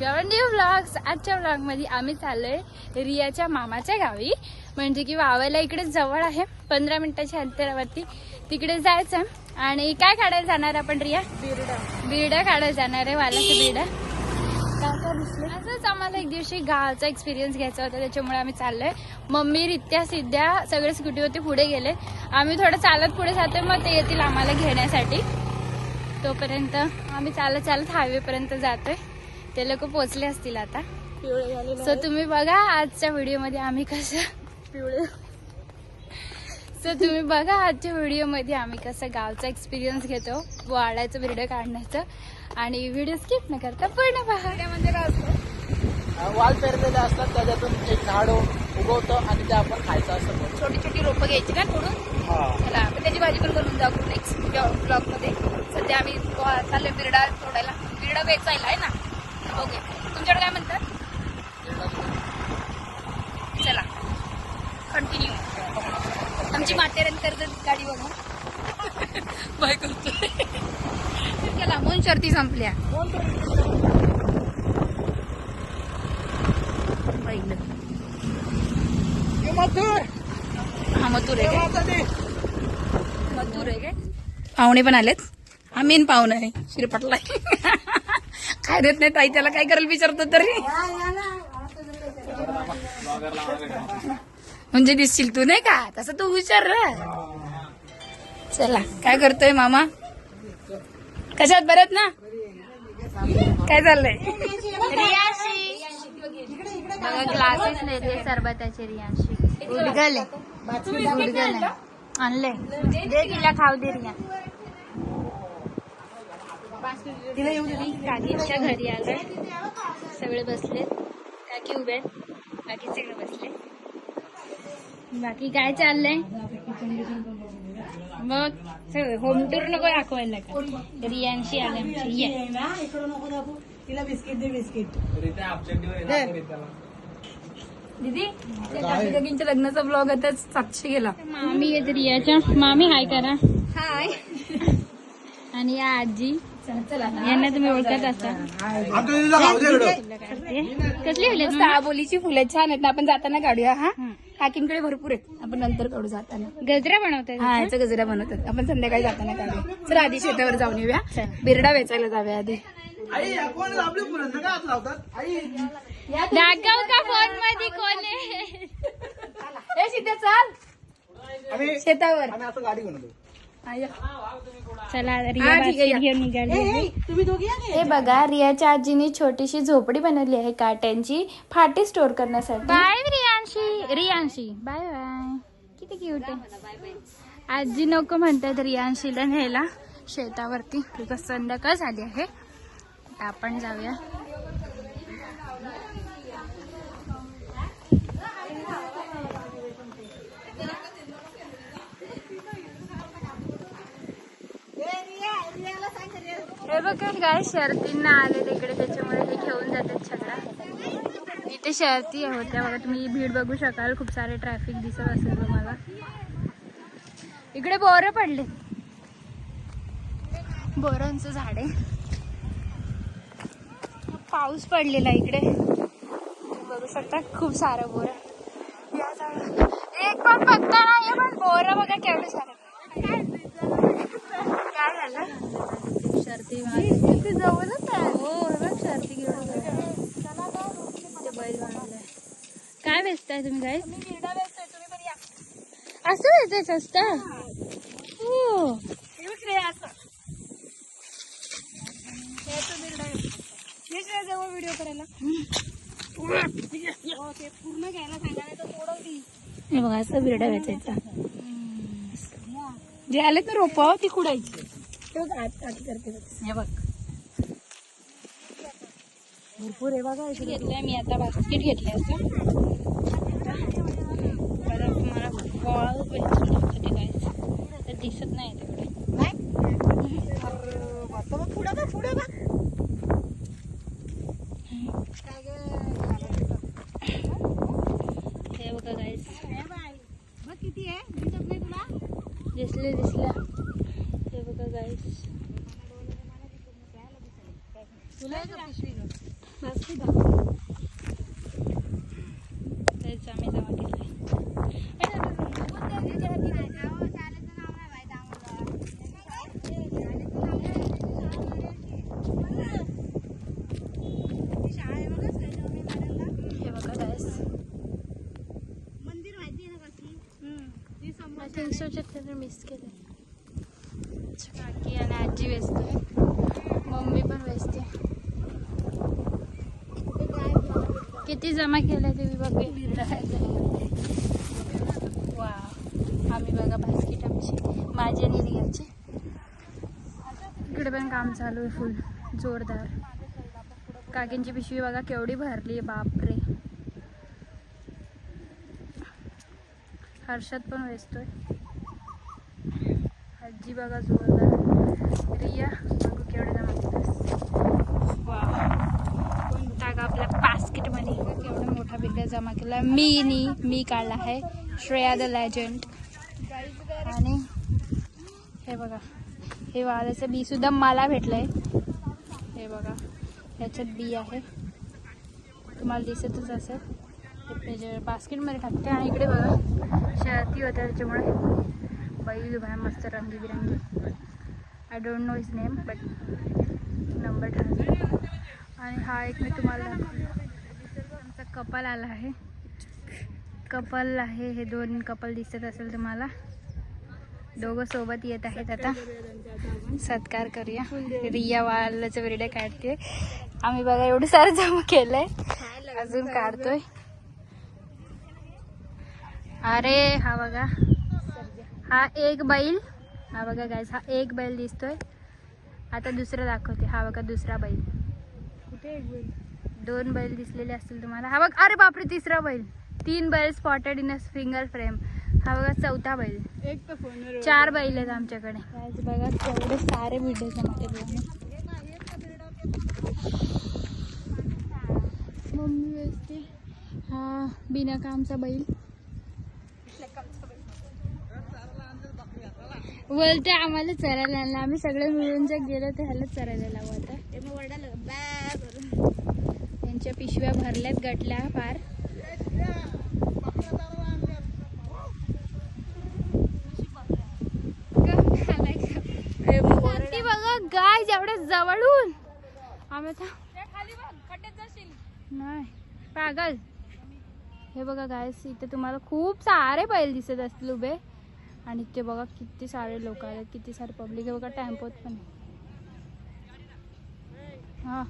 New vlogs आजच्या व्लॉगमध्ये आम्ही चाललोय रियाच्या मामाच्या गावी. म्हणजे की वावायला इकडे जवळ आहे. पंधरा मिनिटाच्या अंतरावरती तिकडे जायचं. आणि काय काढायला जाणार आपण रिया? बिरडा. बिरडा काढायला जाणार आहे वालाचं बिरडा. असंच आम्हाला एक दिवशी गावाचा एक्सपिरियन्स घ्यायचा होता त्याच्यामुळे आम्ही चाललोय. मम्मी रित्या सिद्ध्या सगळे स्कूटीवरती पुढे गेले. आम्ही थोडं चालत पुढे जातोय मग ते येतील आम्हाला घेण्यासाठी. तोपर्यंत आम्ही चालत चालत हायवे पर्यंत जातोय. ते लोक पोचले असतील आता. सो तुम्ही बघा आजच्या व्हिडिओमध्ये आम्ही कसं पिवळे. सो तुम्ही बघा आजच्या व्हिडिओमध्ये आम्ही कसं गावचा एक्सपिरियन्स घेतो वाड्याचं व्हिडिओ काढण्याचं. आणि व्हिडिओ स्किप न करता पूर्ण पहा. म्हणजे काय असतं वाल पेरलेले असतात त्याच्यातून एक झाड उगवतं आणि ते आपण खायचं असतं छोटी छोटी रोपं घ्यायची ना तोडून? चला आपण त्याची भाजी पण बनवून जाऊ नेक्स्ट ब्लॉगमध्ये सध्या आम्ही चाललोय बिरडा तोडायला बिरडा वेचायला आहे ना. ओके. तुमच्याकडे काय म्हणतात? चला. कंटिन्यू आमची माथेरान कर्ज गाडी बघा बाय करतोय. चला म्हणून शर्ती संपल्या. हा मथुर. आहे मथुर आहे काय? पाहुणे पण आलेत. हा मेन पाहुणा आहे. श्रीपटला काय देत नाही ताई त्याला काय करायला विचारतो तरी? म्हणजे दिसशील तू नाही का? तसं तू विचार रे चला काय करतोय मामा? कशात? बरत ना? काय चाललंय? ग्लासेस नेले सरबताचे रियांशी. उडगले. उडगले आणले. दे तिला खाऊ दे रिया. काकीच्या घरी आलोय सगळे बसले. काकी उभे बाकी सगळे बसले. बाकी काय चाललंय? मग होम टूर नको दाखवायला का रियांशी आले आमची. ये. तिला बिस्किट दे बिस्किट. दीदी काकी लग्नाचा ब्लॉग आता सातशे गेला. मामी आहेत रियाच्या. मामी हाय करा. हाय. आणि या आजी. चला यांना तुम्ही ओळखत असाल. करते. कसली मस्त आबोलीची फुलं छान आहेत ना आपण जाताना काढूया हा? काकींकडे भरपूर आहेत. आपण नंतर काढू जाताना. गजरा बनवतात हा याचा गजरा बनवतात. आपण संध्याकाळी जाताना काढूया. चला आधी शेतावर जाऊन येऊया. बिरडा वेचायला जाऊया आधी. दाखव का फोनमध्ये कोण आहे? चाल. शेतावर. असं गाडी बनवतो. चला हा, रिया. घेऊन निघाली हे बघा रियाच्या आजीने छोटीशी झोपडी बनवली आहे काट्यांची फाटी स्टोर करण्यासाठी. Bye Riyanshi. Riyanshi. Bye bye. किती क्यूट आहे. आजी नको म्हणतात रियांशीला न्यायला शेतावरती बिकॉज संध्याकाळ झाली आहे. आता आपण जाऊया हे बघा काय शर्तींना आले तिकडे त्याच्यामुळे ते घेऊन जातात सगळा. इथे शर्ती होत्या बघा तुम्ही भीड बघू शकाल खूप सारे ट्रॅफिक दिसत असेल तुम्हाला. इकडे बोरं पडले. बोरांचं झाड आहे. पाऊस पडलेला इकडे. बघू शकता खूप सारं बोर. या एक पण पत्ता नाही पण बोरं बघा केवढे सारे. काय झालं शर्ती ते जवळच आहे. हो हे बघ शर्ती घेऊन ते बैल बांधलाय काय वेचताय तुम्ही काय असं वेचायचं असतं हो. व्हिडिओ करायला? पूर्ण घ्यायला सांगायला तर हे बघा असं बिरडा वेचायचा जे आलेत ना रोप ती कुडायची ते बघ आत आत करते बघ. हे बघ भरपूर आहे बघा इकडे. घेतलंय मी आता बास्केट घेतलंय असं परत तुम्हाला फळ वेचून दाखवते काय तर दिसत नाही तिकडे पुढं बघ, पुढं बघ. हे बघा गाईस बघ किती आहे दिसत नाही तुला दिसले दिसल्या हे बघा गाईस तुला आहे का पिशवी गं? तेच आम्ही जमा केलंय हे बघा guys. I think so, त्याने मिस केलं काकी आणि आजी वेचतोय मम्मी पण वेचते किती जमा केलं तुम्ही बघे वा आम्ही बघा बास्केट आमची. माझी आणि रियाची इकडे पण काम चालू आहे फुल जोरदार. काकींची पिशवी बघा केवढी भरली आहे बापरे. हर्षद पण वेचतोय. आजी बघा जोरदार. रिया बघू केवढे जमा वा टाका आपल्या बास्केट मनी एवढा मोठा बिड्या जमा केला. मी नी मी काढला आहे. Shreya the legend. आणि हे बघा हे वालाचं बी सुद्धा मला भेटलंय. हे बघा ह्याच्यात बी आहे. तुम्हाला दिसतच असेल. त्याच्या बास्केटमध्ये टाकते आणि इकडे बघा शर्ती होत्या त्याच्यामुळे. बैल उभा मस्त रंगीबिरंगी. I don't know is name but number ठरला आणि हा एक मी तुम्हाला दाखवला कपल आला आहे. कपल आहे हे दोन कपल दिसत असेल तुम्हाला. दोघं सोबत येत आहेत आता. सत्कार करूया. रिया वालाचं विरडे काढते. आम्ही बघा एवढं सारं जमा केलंय. अजून काढतोय. अरे हा बघा. हा एक बैल. हा बघा गायस हा एक बैल दिसतोय. आता दुसरं दाखवते. हा बघा दुसरा बैल? दोन बैल दिसलेले असतील तुम्हाला. हा बघ अरे बापरे तिसरा बैल. तीन बैल spotted in a finger frame हा बघा चौथा बैल. एक तर चार बैल आहेत आमच्याकडे. बघा सारे व्हिडिओ. मम्मी वेचते हा बिना कामचा बैल. बोलते आम्हाला चरायला आणलं आम्ही सगळे मिळून जर गेलो तर ह्याला चरायला लावू आता. त्यांच्या पिशव्या भरल्यात गटल्या फार. बघा गाय जेवढ्या जवळून. आम्ही नाही. पागल. हे बघा गाय इथे तुम्हाला खूप सारे बैल दिसत असतील उभे. आणि ते बघा किती सारे लोक आहेत किती सारे पब्लिक आहे. बघा टेम्पोत पण. आहे. हा.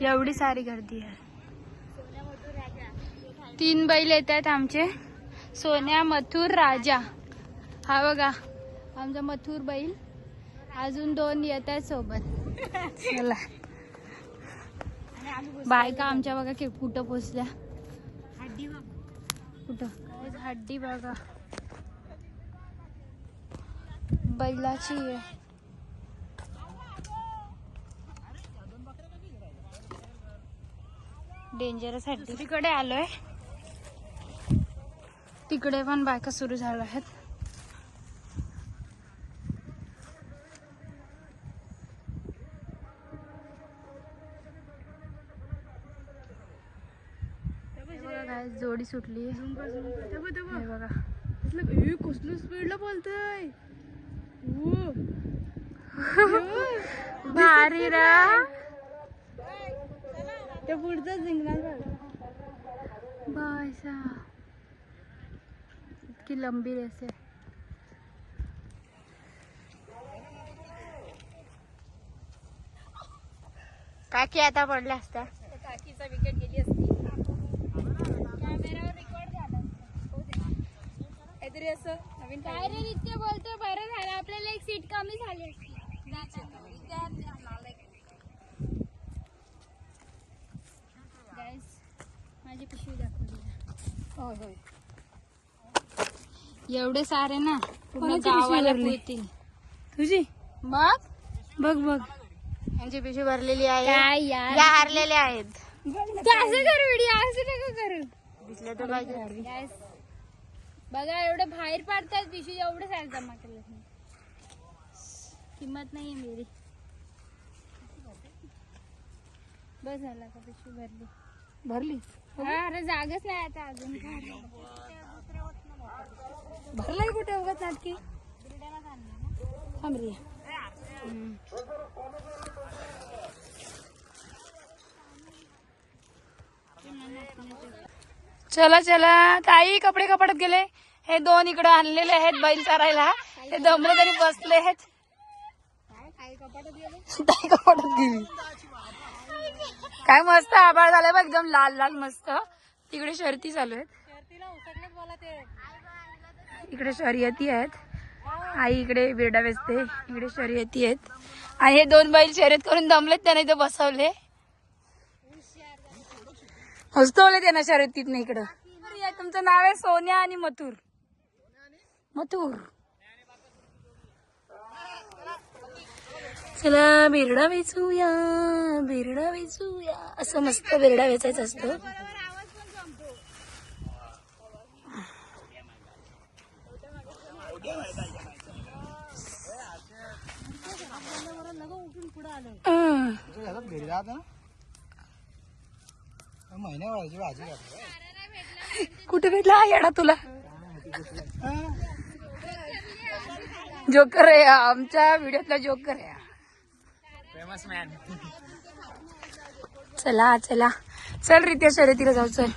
एवढी सारी गर्दी आहे. तीन बैल येत आहेत आमचे. सोन्या मथुर राजा. हा बघा आमचा मथुर बैल. अजून दोन येत आहेत सोबत. चला. बायका आमच्या बघा की कुठं पोचल्या? कुठं? हड्डी बघा. बैलाची आहे. डेंजरस हड्डी तिकडे आलोय. तिकडे पण बायका सुरू झाल्या आहेत. जोडी सुटली. बघा कसलं स्पीडला बोलतोय? भारी रा. त्या पुढचा जिंकणार बाय इतकी लंबी रेस आहे. काकी आता पडल्या असत्या. काकीचा विकेट गेली असती. कॅमेरावर रेकॉर्ड झाला. काहीतरी असं नवीन काय रे नित्य बोलतो बरं झालं. आपल्याला एक सीट कमी झाली असती. माझी पिशवी दाखवली होय होय. एवढे सारे ना पूर्ण गावाला तुझी? मग? बघ बघ. यांची पिशवी भरलेली आहे? या हारलेल्या आहेत. तू असं कर व्हिडिओ असं नका करू. दिसलं तर पाहिजे. Guys, बघा एवढं बाहेर पाडतात पिशवी एवढं सारे जमा केलं किंमत नाहीये मेरी. बस झाला का पिशवी भरली. भरली? अरे जागच नाही आता अजून. भरलाय कुठे उगाच नाटकी? थांब रिया चला चला. ताई कपडे कपडत गेले. हे दोन इकडे आणलेले आहेत बैल चारायला. ते दमले तरी बसले आहेत. ताई कपडत गेली. काय मस्त आभाळ झालंय बघ एकदम लाल लाल मस्त. तिकडे शर्ती चालू आहेत. इकडे शर्यती आहेत. आई इकडे बेडा वेचते इकडे शर्यती आहेत. आणि हे दोन बैल शर्यत करून दमलेत त्याने इथं बसवले. हसतवले त्यांना शर्यतीत नाही इकडं तुमचं नाव आहे सोन्या आणि मथुर. मथुर. चला बिरडा वेचूया बिरडा वेचूया असं मस्त बिरडा वेचायचं असतं हं. कुठे भेटला हा येडा तुला जोकर आहे. आमच्या व्हिडिओतला जोकर आहे. फेमस मॅन चला चला. चल रित्या शर्यतीला जाऊ चल.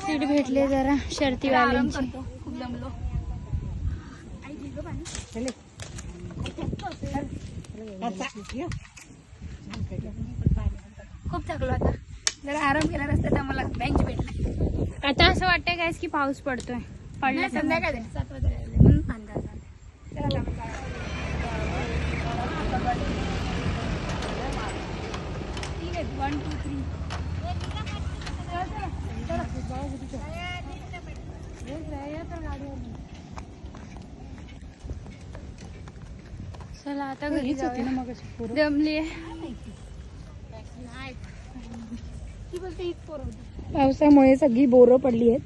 सीट भेटले जरा शर्तीवाल्यांची. खूप दमलो खूप थकलो आता. जरा आराम केला रस्त्यात आम्हाला बेंच भेटला आता असं वाटतंय काय की पाऊस पडतोय. पडला संध्याकाळ सात वाजता म्हणून अंदाज आला. चला आता. ठीक आहे वन टू थ्री चला आता घरी जाऊया. दमली पावसामुळे सगळी बोरं पडली आहेत.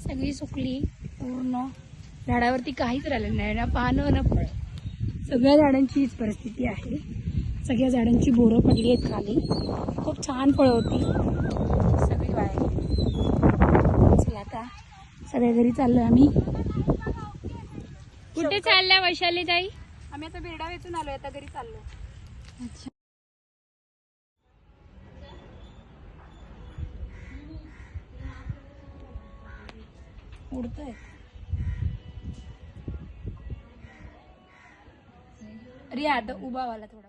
सगळी सुकली पूर्ण. झाडावरती काहीच राहिलं नाही ना पानं ना फळ. सगळ्या झाडांची हीच परिस्थिती आहे. सगळ्या झाडांची बोरं पडली आहेत खाली. खूप छान फळं होती. सगळी वाया. चला आता सगळ्या घरी चाललो आम्ही. कुठे चालल्या वैशाली ताई आम्ही आता बिरडा वेचून आलोय आता घरी चाललो उडतोय. रिया आता उभा वाला थोडा.